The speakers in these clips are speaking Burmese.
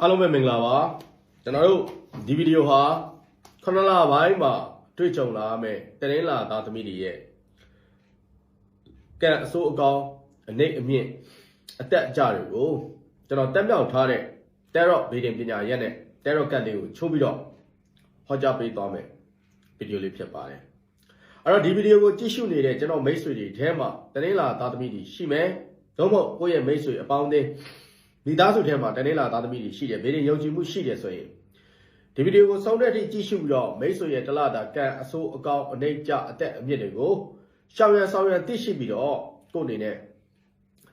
အားလုံးပဲမင်္ဂလာပါကျွန်တော်တို့ဒီဗီဒီယိုဟာခဏလပိုင်းမှာတွေ့ကြုံလာမယ့်တရင်လာသားသမီးတွေရဲ့ကံအစိုးအကောင်းအနေအမြင့်အသက်အကြတွေကိုကျွန်တော်တက်မြောက်ထားတဲ့တဲရော့ဗီဒီယိုပညာရက်နဲ့တဲရော့ကတ်လေးကိုချိုးပြီးတော့ဟောကြားပေးသွားမယ်ဗီဒီယိုလေးဖြစ်ပါတယ်အဲ့တော့ဒီဗီဒီယိုကိုကြည့်ရှုနေတဲ့ကျွန်တော်မိတ်ဆွေတွေထဲမှာတရင်လာသားသမီးတွေရှိမယ်သို့မဟုတ်ကိုယ့်ရဲ့မိတ်ဆွေအပေါင်းအသင်း မိသားစုထဲမှာတနေ့လာသားသမီးတွေရှိတယ်ဗေဒင်ယုံကြည်မှုရှိတယ်ဆိုရင်ဒီဗီဒီယိုကိုဆုံးတဲ့အထိကြည့်ရှုပြီးတော့မိတ်ဆွေရဲ့တလတာကံအဆိုးအကောင်းအနေကြအသက်အမြင့်တွေကိုရှောင်ရံဆောင်ရံသိရှိပြီးတော့ကိုယ့်အနေနဲ့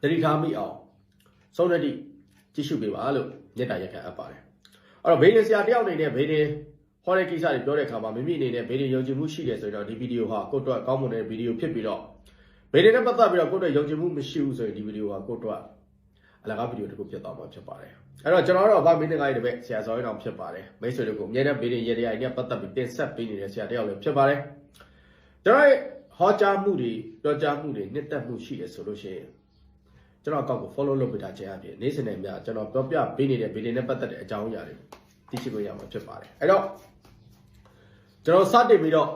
တတိထားမိအောင်ဆုံးတဲ့အထိကြည့်ရှုပေးပါလို့မေတ္တာရက်ခံအပ်ပါတယ်အဲ့တော့ဗေဒင်ဆရာတယောက်အနေနဲ့ဗေဒင်ဟောတဲ့ကိစ္စတွေပြောတဲ့အခါမှာမိမိအနေနဲ့ဗေဒင်ယုံကြည်မှုရှိတယ်ဆိုရင်တော့ဒီဗီဒီယိုဟာကိုယ့်အတွက်ကောင်းမွန်တဲ့ဗီဒီယိုဖြစ်ပြီးတော့ဗေဒင်နဲ့ပတ်သက်ပြီးတော့ကိုယ့်အတွက်ယုံကြည်မှုမရှိဘူးဆိုရင်ဒီဗီဒီယိုဟာကိုယ့်အတွက် အလကားဗီဒီယိုတစ်ခုဖြစ်သွားမှာဖြစ်ပါတယ်အဲ့တော့ကျွန်တော်တို့ကဗမင်းတကားကြီးတပည့်ဆရာစောရင်းအောင်ဖြစ်ပါတယ်မိတ်ဆွေတို့ကိုအမြဲတမ်းဗီဒီယိုရေတရားနဲ့ပတ်သက်ပြီးတင်ဆက်ပေးနေတဲ့ဆရာတယောက်လည်းဖြစ်ပါတယ်ကျွန်တော်ရဲ့ဟောကြားမှုတွေပြောကြားမှုတွေနှစ်သက်မှုရှိတယ်ဆိုလို့ရှိရင်ကျွန်တော်အကောက်ကို follow လုပ်ပေးတာခြင်းအပြင်နေ့စဉ်နဲ့များကျွန်တော်ပြောပြပေးနေတဲ့ဗီဒီယိုနဲ့ပတ်သက်တဲ့အကြောင်းအရာတွေသိရှိလို့ရမှာဖြစ်ပါတယ်အဲ့တော့ကျွန်တော်စတင်ပြီးတော့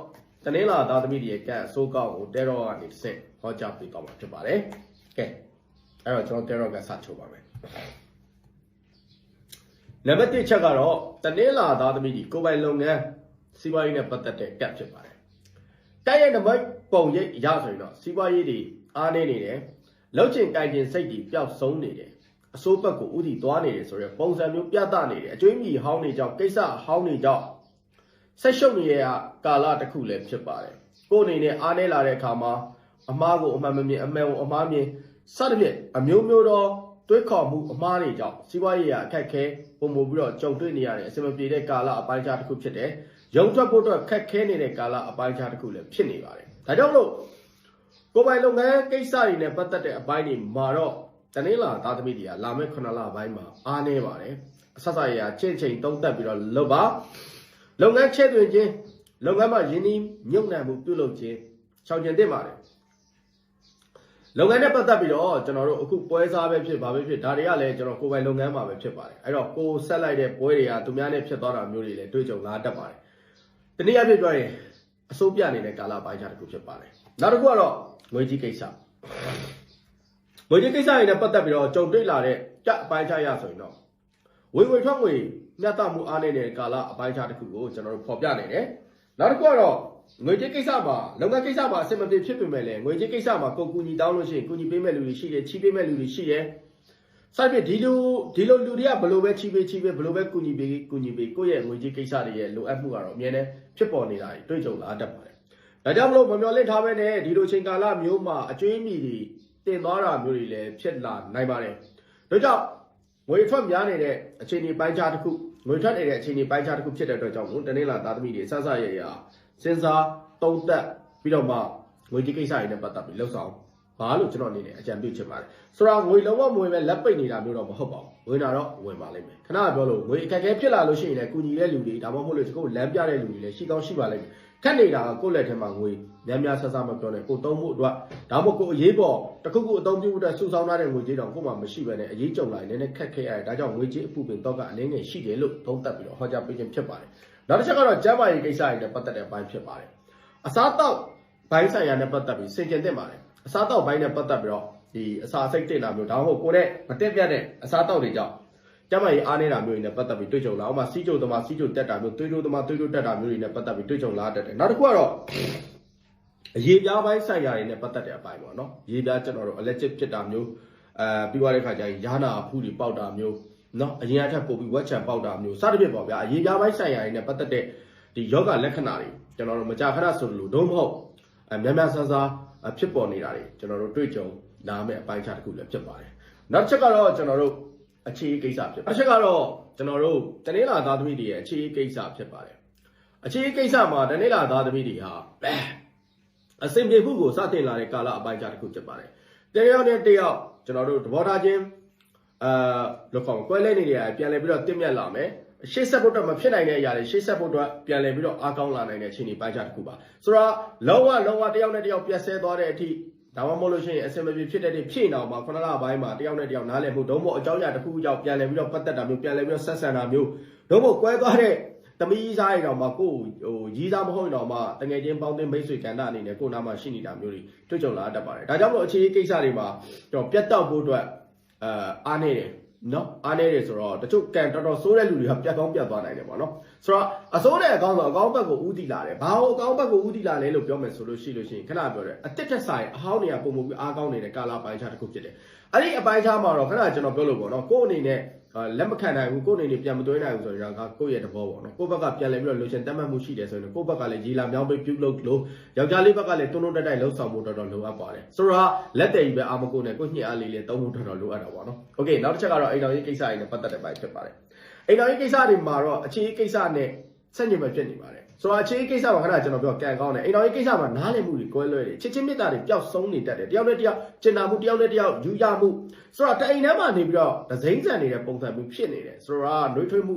တနင်္လာသားသမီးတွေရဲ့ကံအစိုးကောက်ကိုတဲရောကနေတစ်ဆင့်ဟောကြားပေးသွားမှာဖြစ်ပါတယ်ကဲ အဲ့တော့ကျွန်တော်တဲရော့ကစချိုးပါမယ်နံပါတ်1ချက်ကတော့တနင်္လာသားသမီးကြီးကိုယ်ပိုင်လုပ်ငန်းစီးပွားရေးနဲ့ပတ်သက်တဲ့ကတ်ဖြစ်ပါတယ်တိုက်ရိုက်နံပါတ်ပုံရိပ်ရဆိုရင်တော့စီးပွားရေးတွေအားနေနေတယ်လောက်ချင်ကြိုင်ချင်စိတ်တွေပျောက်ဆုံးနေတယ်အစိုးဘက်ကိုဥတီသွားနေတယ်ဆိုရဲပုံစံမျိုးပြသနေတယ်အကျွေးမြီဟောင်းနေကြောင်းကိစ္စဟောင်းနေကြောင်းဆက်ရှုပ်နေရကာလတစ်ခုလည်းဖြစ်ပါတယ်ကိုယ်အနေနဲ့အားနေလာတဲ့အခါမှာအမားကိုအမှန်မမြင်အမှန်ကိုအမှားမြင် စသဖြင့်အမျိုးမျိုးသောတွေးခေါ်မှုအမှားတွေကြောင့်စီးပွားရေးရအခက်ခဲပုံမူပြီးတော့ကြုံတွေ့နေရတဲ့အစမပြေတဲ့ကာလအပိုင်းခြားတစ်ခုဖြစ်တယ်။ရုံထွက်ဖို့အတွက်ခက်ခဲနေတဲ့ကာလအပိုင်းခြားတစ်ခုလည်းဖြစ်နေပါတယ်။ဒါကြောင့်မလို့ကိုယ်ပိုင်လုပ်ငန်းကိစ္စတွေနဲ့ပတ်သက်တဲ့အပိုင်းတွေမှာတော့တနင်္လာသားသမီးတွေကလာမယ့်9လပိုင်းမှာအားနေပါတယ်။အဆက်ဆက်ရချင်းချင်းတုံးတက်ပြီးတော့လုပ်ပါလုပ်ငန်းချဲ့သွင်းခြင်းလုပ်ငန်းမှာယင်းနှီးမြုပ်နှံမှုပြုလုပ်ခြင်းချောင်ကျင်သင့်ပါတယ် လုပ်ငန်းနဲ့ပတ်သက်ပြီးတော့ကျွန်တော်တို့အခုပွဲစားပဲဖြစ်ပါပဲဖြစ်ဒါတွေကလည်းကျွန်တော်ကိုယ်ပိုင်လုပ်ငန်းမှာပဲဖြစ်ပါတယ်အဲ့တော့ကိုဆက်လိုက်တဲ့ပွဲတွေကသူများနဲ့ဖြစ်သွားတာမျိုးတွေလည်းတွေ့ကြုံလာတတ်ပါတယ်တနည်းအားဖြင့်ပြောရင်အစိုးပြနေတဲ့ကာလပိုင်းခြားတစ်ခုဖြစ်ပါတယ်နောက်တစ်ခုကတော့ငွေကြီးကိစ္စငွေကြီးကိစ္စတွေနဲ့ပတ်သက်ပြီးတော့ကြုံတွေ့လာတဲ့ကြအပိုင်းခြားရဆိုရင်တော့ဝင်ငွေထွက်ငွေမျှတမှုအားနေတဲ့ကာလအပိုင်းခြားတစ်ခုကိုကျွန်တော်တို့ဖော်ပြနေတယ်နောက်တစ်ခုကတော့ ငွေကြေးကိစ္စမှာလုပ်ငန်းကိစ္စမှာအဆင်မပြေဖြစ်ပေမဲ့လည်းငွေကြေးကိစ္စမှာကိုယ်ကူညီတောင်းလို့ရှိရင်ကူညီပေးမဲ့လူတွေရှိတယ်ချီးပေးမဲ့လူတွေရှိတယ်စသဖြင့်ဒီလိုဒီလိုလူတွေကဘယ်လိုပဲချီးပေးချီးပေးဘယ်လိုပဲကူညီပေးကူညီပေးကိုယ့်ရဲ့ငွေကြေးကိစ္စတွေရဲ့လိုအပ်မှုကတော့အမြဲတမ်းဖြစ်ပေါ်နေတာတွေ့ကြုံလာတတ်ပါတယ်ဒါကြောင့်မလို့မမျော်လင့်ထားပဲနဲ့ဒီလိုချိန်ကာလမျိုးမှာအကျွေးမြီတွေတင်သွားတာမျိုးတွေလည်းဖြစ်လာနိုင်ပါတယ်ဒါကြောင့်ငွေထွက်များနေတဲ့အခြေအနေပိုင်းခြားတစ်ခုငွေထွက်နေတဲ့အခြေအနေပိုင်းခြားတစ်ခုဖြစ်တဲ့အတွက်ကြောင့်မို့တနေ့လာသားသမီးတွေစစရရ စဉ်းစားတုံးသက်ပြီးတော့မှငွေကြေးကိစ္စတွေနဲ့ပတ်သက်ပြီးလှုပ်ဆောင်ဘာလို့ကျွန်တော်အနေနဲ့အကြံပြုချင်ပါတယ်ဆိုတော့ငွေလုံးဝမဝင်ပဲလက်ပိတ်နေတာမျိုးတော့မဟုတ်ပါဘူးဝင်တာတော့ဝင်ပါလိမ့်မယ်ခဏပြောလို့ငွေအခက်အခဲဖြစ်လာလို့ရှိရင်လည်းကုညီတဲ့လူတွေဒါမှမဟုတ်လို့ဒီကုလမ်းပြတဲ့လူတွေလည်းရှိကောင်းရှိပါလိမ့်မယ်ခက်နေတာကကိုယ့်လက်ထဲမှာငွေများများဆဆမပြောနဲ့ကိုသုံးဖို့အတွက်ဒါမှမဟုတ်ကိုအရေးပေါ်တစ်ခုခုအသုံးပြုဖို့အတွက်စုဆောင်းထားတဲ့ငွေကြေးတောင်ကိုမှမရှိဘဲနဲ့အရေးကြုံလာရင်လည်းခက်ခဲရတယ်ဒါကြောင့်ငွေကြေးအပူပင်တော့ကအလင်းငယ်ရှိတယ်လို့သုံးသပ်ပြီးတော့ဟောကြားပေးခြင်းဖြစ်ပါတယ် နောက်တစ်ချက်ကတော့ကျန်းမာရေးကိစ္စတွေနဲ့ပတ်သက်တဲ့အပိုင်းဖြစ်ပါတယ်အစားတောက်ဘိုင်းဆိုင်ရာနဲ့ပတ်သက်ပြီးစင်ကြင်သင့်ပါတယ်အစားတောက်ဘိုင်းနဲ့ပတ်သက်ပြီးတော့ဒီအစာစိတ်တင်တာမျိုးဒါမှမဟုတ်ကိုယ်နဲ့မတက်ပြတ်တဲ့အစားတောက်တွေကြောင့်ကျမကြီးအားနေတာမျိုးတွေနဲ့ပတ်သက်ပြီးတွေ့ကြုံလာအောင်မစီးကြုံသမားစီးကြုံတက်တာမျိုးတွေးတိုးသမားတွေးတိုးတက်တာမျိုးတွေနဲ့ပတ်သက်ပြီးတွေ့ကြုံလာတတ်တယ်နောက်တစ်ခုကတော့အရေးပြားပိုင်းဆိုင်ရာတွေနဲ့ပတ်သက်တဲ့အပိုင်းပေါ့နော်ရေးပြားကျွန်တော်တို့ allergic ဖြစ်တာမျိုးအဲပြီးသွားတဲ့ခါကျရင်ယာနာဖူးတွေပေါက်တာမျိုး နော်အရင်အထက်ပို့ပြီးဝက်ချံပေါက်တာမျိုးစသဖြင့်ပေါ့ဗျာအရေးပြားပိုင်းဆိုင်ရာတွေနဲ့ပတ်သက်တဲ့ဒီယောဂလက္ခဏာတွေကျွန်တော်တို့မကြာခဏဆိုလို့ဒုံမဟုတ်အများများဆန်းဆန်းဖြစ်ပေါ်နေတာတွေကျွန်တော်တို့တွေ့ကြုံလာမယ့်အပိုင်းခြားတစ်ခုလည်းဖြစ်ပါတယ်နောက်တစ်ချက်ကတော့ကျွန်တော်တို့အခြေအကိစ္စဖြစ်ပါတယ်တစ်ချက်ကတော့ကျွန်တော်တို့တနင်္လာသားသမီးတွေရဲ့အခြေအကိစ္စဖြစ်ပါတယ်အခြေအကိစ္စမှာတနင်္လာသားသမီးတွေဟာအစဉ်ပြေမှုကိုစတင်လာတဲ့ကာလအပိုင်းခြားတစ်ခုဖြစ်ပါတယ်တယောက်နဲ့တယောက်ကျွန်တော်တို့သဘောထားချင်း အာလောက်ကောင်ကွဲလဲနေနေရပြန်လဲပြီးတော့တင့်မြတ်လာမယ်ရှေ့ဆက်ဖို့တော့မဖြစ်နိုင်တဲ့အရာတွေရှေ့ဆက်ဖို့တော့ပြန်လဲပြီးတော့အားကောင်းလာနိုင်တဲ့အခြေအနေပိုင်းခြားတစ်ခုပါဆိုတော့လောကလောကတယောက်နဲ့တယောက်ပြက်ဆဲသွားတဲ့အထိဒါမှမဟုတ်လို့ရှိရင်အစင်မပြေဖြစ်တဲ့ဖြည့်အောင်မှာခုနလပိုင်းမှာတယောက်နဲ့တယောက်နားလည်မှုဒုံမို့အကြောင်းအရာတစ်ခုခုကြောင့်ပြန်လည်ပြီးတော့ပတ်သက်တာမျိုးပြန်လည်ပြီးတော့ဆက်ဆံတာမျိုးဒုံမို့ကွဲသွားတဲ့သမီးစားရတော့မှကိုဟိုရီးစားမဟုတ်ရင်တော့မှတငယ်ချင်းပေါင်းတင်မိတ်ဆွေကန္တာအနေနဲ့ကိုနာမှာရှိနေတာမျိုးတွေတွေ့ကြုံလာတတ်ပါတယ်ဒါကြောင့်မို့အခြေအကိစ္စတွေမှာတော့ပြတ်တောက်ဖို့အတွက် အာအားနေတယ်နော်အားနေတယ်ဆိုတော့တချို့ကန်တော်တော်ဆိုးတဲ့လူတွေကပြတ်ကောင်းပြတ်သွားနိုင်တယ်ပေါ့နော်ဆိုတော့အစိုးတဲ့အကောင်းဆုံးအကောင်းဘက်ကိုဥတီလာတယ်ဘာလို့အကောင်းဘက်ကိုဥတီလာလဲလို့ပြောမယ်ဆိုလို့ရှိလို့ရှိရင်ခဏပြောတယ်အတက်တက်ဆိုင်အဟောင်းတွေကပုံမှုပြီးအားကောင်းနေတဲ့ကာလာပိုင်းခြားတစ်ခုဖြစ်တယ်အဲ့ဒီအပိုင်းခြားမှာတော့ခဏကျွန်တော်ပြောလို့ပေါ့နော်ကို့အနေနဲ့ လက်မခံနိုင်ဘူးကို့အနေနဲ့ပြန်မသွင်းနိုင်ဘူးဆိုရင်တော့ကိုယ့်ရဲ့တဘောပေါ့နော်ကိုယ့်ဘက်ကပြန်လဲပြီးတော့လိုချင်တတ်မှတ်မှုရှိတယ်ဆိုရင်ကိုယ့်ဘက်ကလည်းရီလာမြောင်းပေးပြုတ်လို့လို့ယောက်ျားလေးဘက်ကလည်းတွန်းတွန်းတိုက်တိုက်လှုပ်ဆောင်ဖို့တော်တော်လိုအပ်ပါတယ်ဆိုတော့လက်တယ်ကြီးပဲအာမကိုနဲ့ကိုညှစ်အားလေးလေးသုံးဖို့တော်တော်လိုအပ်တာပေါ့နော်โอเคနောက်တစ်ချက်ကတော့အိမ်တော်ရေးကိစ္စတွေနဲ့ပတ်သက်တဲ့ပိုင်းဖြစ်ပါတယ်အိမ်တော်ရေးကိစ္စတွေမှာတော့အခြေကိစ္စနဲ့ ဆက်ညင်ပဲဖြစ်နေပါတယ်ဆိုတော့အခြေကိစ္စမှာခဏကျွန်တော်ပြောကန်ကောင်းတယ်အိမ်တော်ရေးကိစ္စမှာနားလည်မှုတွေကွဲလွဲတယ်ချစ်ချင်းမြတ်တာတွေပျောက်ဆုံးနေတတ်တယ်တယောက်နဲ့တယောက်ကျင်နာမှုတယောက်နဲ့တယောက်ယူရမှုဆိုတော့တအိမ်ထဲမှာနေပြီးတော့ဒစိမ့်ဆန်နေတဲ့ပုံစံမျိုးဖြစ်နေတယ်ဆိုတော့နှွေးထွေးမှု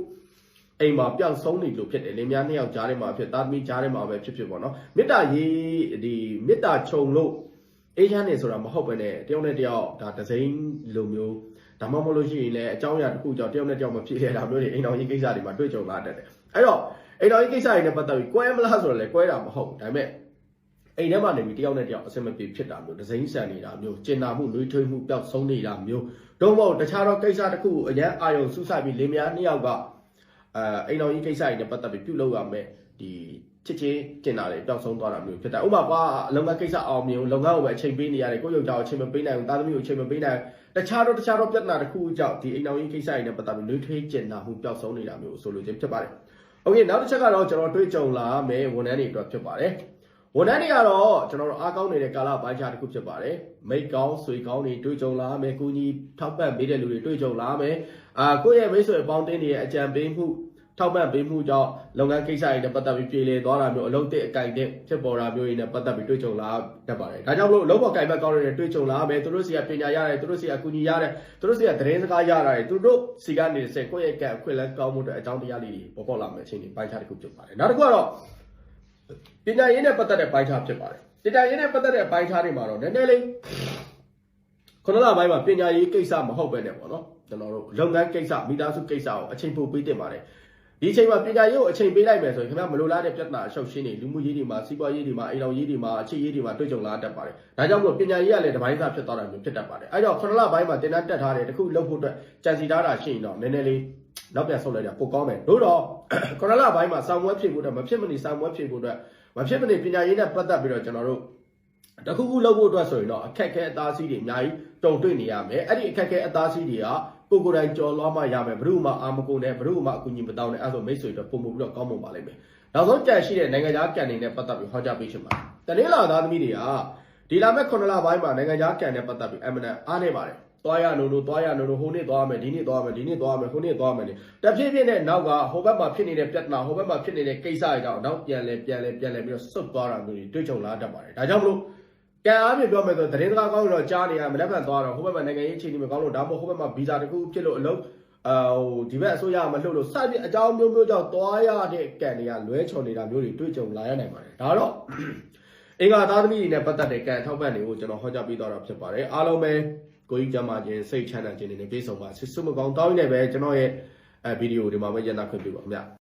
အိမ်မှာပျောက်ဆုံးနေလို့ဖြစ်တယ်လင်မယားနှစ်ယောက်ကြားထဲမှာဖြစ်သားသမီးကြားထဲမှာပဲဖြစ်ဖြစ်ပေါ့နော်မေတ္တာရေးဒီမေတ္တာခြုံလို့အေးချမ်းနေဆိုတာမဟုတ်ပဲနဲ့တယောက်နဲ့တယောက်ဒါဒစိမ့်လိုမျိုးဒါမှမဟုတ်လို့ရှိရင်လည်းအကြောင်းအရာတစ်ခုကြောင့်တယောက်နဲ့တယောက်မဖြစ်ရတာမျိုးတွေအိမ်တော်ရေးကိစ္စတွေမှာတွေ့ကြုံလာတတ်တယ် အဲ့တော့အိမ်တော်ရေးကိစ္စတွေနဲ့ပတ်သက်ပြီးကွဲမလားဆိုတော့လည်းကွဲတာမဟုတ်ဘူးဒါပေမဲ့အိမ်ထဲမှာနေပြီးတယောက်နဲ့တယောက်အဆင်မပြေဖြစ်တာမျိုးဒစိမ့်ဆန်နေတာမျိုးကျင်နာမှုနှွေးထွေးမှုပျောက်ဆုံးနေတာမျိုးတော့မဟုတ်တခြားသောကိစ္စတစ်ခုကိုအရန်အာရုံစူးစိုက်ပြီးလင်မယားနှစ်ယောက်ကအဲအိမ်တော်ရေးကိစ္စတွေနဲ့ပတ်သက်ပြီးပြုလုပ်ရမယ်ဒီချစ်ချင်းကျင်တာတွေပျောက်ဆုံးသွားတာမျိုးဖြစ်တယ်ဥပမာကွာအလုပ်ငန်းကိစ္စအောင်မြင်လုပ်ငန်းကိုပဲအချိန်ပေးနေရတယ်ကိုယ့်ယောက်ျားကိုအချိန်မပေးနိုင်ဘူးသားသမီးကိုအချိန်မပေးနိုင်ဘူးတခြားတော့တခြားတော့ပြဿနာတစ်ခုကြောင့်ဒီအိမ်တော်ရေးကိစ္စတွေနဲ့ပတ်သက်ပြီးနှွေးထွေးကျင်နာမှုပျောက်ဆုံးနေတာမျိုးဆိုလိုခြင်းဖြစ်ပါတယ် โอเคနောက်တစ်ချက်ကတော့ကျွန်တော်တွေးကြုံလာမယ်ဝန်ထမ်းတွေအတွက်ဖြစ်ပါတယ်ဝန်ထမ်းတွေကတော့ကျွန်တော်တို့အားကောင်းနေတဲ့ကာလပိုင်းခြားတစ်ခုဖြစ်ပါတယ်မိတ်ကောင်းဆွေကောင်းတွေတွေးကြုံလာမယ်ကိုကြီးထောက်ပံ့ပေးတဲ့လူတွေတွေးကြုံလာမယ်အာကိုယ့်ရဲ့မိတ်ဆွေအပေါင်းအသင်းတွေရဲ့အကြံပေးမှု ထောက်ပံ့ပေးမှုကြောင့်လုပ်ငန်းကိစ္စတွေနဲ့ပတ်သက်ပြီးပြည်လေသွားတာမျိုးအလုပ်သစ်အကြိုက်တဲ့ဖြစ်ပေါ်တာမျိုးတွေနဲ့ပတ်သက်ပြီးတွေးကြုံလာတတ်ပါတယ်ဒါကြောင့်မလို့လုံးပေါ်ကြိုက်ဘက်ကောင်းတွေတွေးကြုံလာမယ်သူတို့စီကပညာရတယ်သူတို့စီကအကူအညီရတယ်သူတို့စီကသတင်းစကားရတာတွေသူတို့စီကနေစကိုယ့်ရဲ့ကံအခွင့်အလမ်းကောင်းမှုတွေအကြောင်းတရားလေးတွေပေါ်ပေါက်လာမယ်အချိန်တွေပိုင်းခြားတစ်ခုဖြစ်ပါတယ်နောက်တစ်ခုကတော့ပညာရေးနဲ့ပတ်သက်တဲ့ပိုင်းခြားဖြစ်ပါတယ်ပညာရေးနဲ့ပတ်သက်တဲ့ပိုင်းခြားတွေမှာတော့နည်းနည်းလေးခုနလပိုင်းမှာပညာရေးကိစ္စမဟုတ်ပဲနဲ့ပေါ့နော်ကျွန်တော်တို့လုပ်ငန်းကိစ္စမိသားစုကိစ္စကိုအချိန်ပိုပေးတင်ပါတယ် ဒီအချိန်မှာပညာရေးကိုအချိန်ပေးလိုက်မယ်ဆိုရင်ခင်ဗျမလိုလားတဲ့ပြဿနာအရှုပ်ရှင်းနေလူမှုရေးတွေမှာစီးပွားရေးတွေမှာအိမ်တော်ရေးတွေမှာအခြေရေးတွေမှာတွေ့ကြုံလာတတ်ပါတယ်။ဒါကြောင့်မို့ပညာရေးကလည်းတပိုင်းသားဖြစ်သွားတာမျိုးဖြစ်တတ်ပါတယ်။အဲကြောင့်ခုနလပိုင်းမှာတင်တန်းတက်ထားတယ်တခုလှုပ်ဖို့အတွက်ကြံစီထားတာရှိရင်တော့နည်းနည်းလေးနောက်ပြန်ဆုတ်လိုက်တာပိုကောင်းမယ်။တို့တော့ခုနလပိုင်းမှာစောင့်ဝဲဖြစ်ဖို့အတွက်မဖြစ်မနေစောင့်ဝဲဖြစ်ဖို့အတွက်မဖြစ်မနေပညာရေးနဲ့ပတ်သက်ပြီးတော့ကျွန်တော်တို့တခုခုလုပ်ဖို့အတွက်ဆိုရင်တော့အခက်အခဲအသားစီးတွေအများကြီးတုံတွေ့နေရမယ်။အဲ့ဒီအခက်အခဲအသားစီးတွေက ကိုကိုယ်တိုင်ကြော်လွှားမှရမယ်ဘ ᱹ မှအာမကုန်နဲ့ဘ ᱹ မှအကူအညီမတောင်းနဲ့အဲ့ဆိုမိတ်ဆွေတို့ပုံမှုပြီးတော့ကောင်းမွန်ပါလိမ့်မယ်နောက်ဆုံးကြံရှိတဲ့နိုင်ငံခြားကန်တွေနဲ့ပတ်သက်ပြီးဟောကြားပေးချင်ပါတယ်တနင်္လာသားသမီးတွေကဒီလာမဲ့9လပိုင်းမှာနိုင်ငံခြားကန်နဲ့ပတ်သက်ပြီးအမနန်အားနေပါတယ်သွားရနို့လို့သွားရနို့လို့ဟိုနေ့သွားမယ်ဒီနေ့သွားမယ်ဒီနေ့သွားမယ်ဟိုနေ့သွားမယ်တဖြည်းဖြည်းနဲ့နောက်ကဟိုဘက်မှာဖြစ်နေတဲ့ပြဿနာဟိုဘက်မှာဖြစ်နေတဲ့ကိစ္စတွေကြောင့်နောက်ပြန်လဲပြန်လဲပြန်လဲပြီးတော့စွတ်သွားတာမျိုးတွေတွေ့ကြုံလာတတ်ပါတယ်ဒါကြောင့်မလို့ ကံအားဖြင့်ပြောမယ်ဆိုသတင်းစကားကောင်းတော့ကြားနေရမနေ့ကသွားတော့ဟိုဘက်မှာနိုင်ငံရေးအခြေအနေမကောင်းလို့ဒါမှမဟုတ်ဟိုဘက်မှာဗီဇာတခုဖြစ်လို့အလုပ်အာဟိုဒီဘက်အစိုးရမလှုပ်လို့စပြအကြောင်းမျိုးမျိုးကြောင့်သွားရတဲ့ကံတွေကလွဲချော်နေတာမျိုးတွေတွေ့ကြုံလာရနိုင်ပါတယ်ဒါတော့အင်္ဂါသားသမီးတွေနဲ့ပတ်သက်တဲ့ကံထောက်ပံ့တွေကိုကျွန်တော်ဟောကြားပေးသွားတာဖြစ်ပါတယ်အားလုံးပဲကိုကြီးကျမ်းမာခြင်းစိတ်ချမ်းသာခြင်းတွေနဲ့ပြည့်စုံပါဆွေးမကောင်းတောင်းနေပဲကျွန်တော်ရဲ့အဲဗီဒီယိုဒီမှာပဲရန်တာခွင့်ပြုပါခင်ဗျ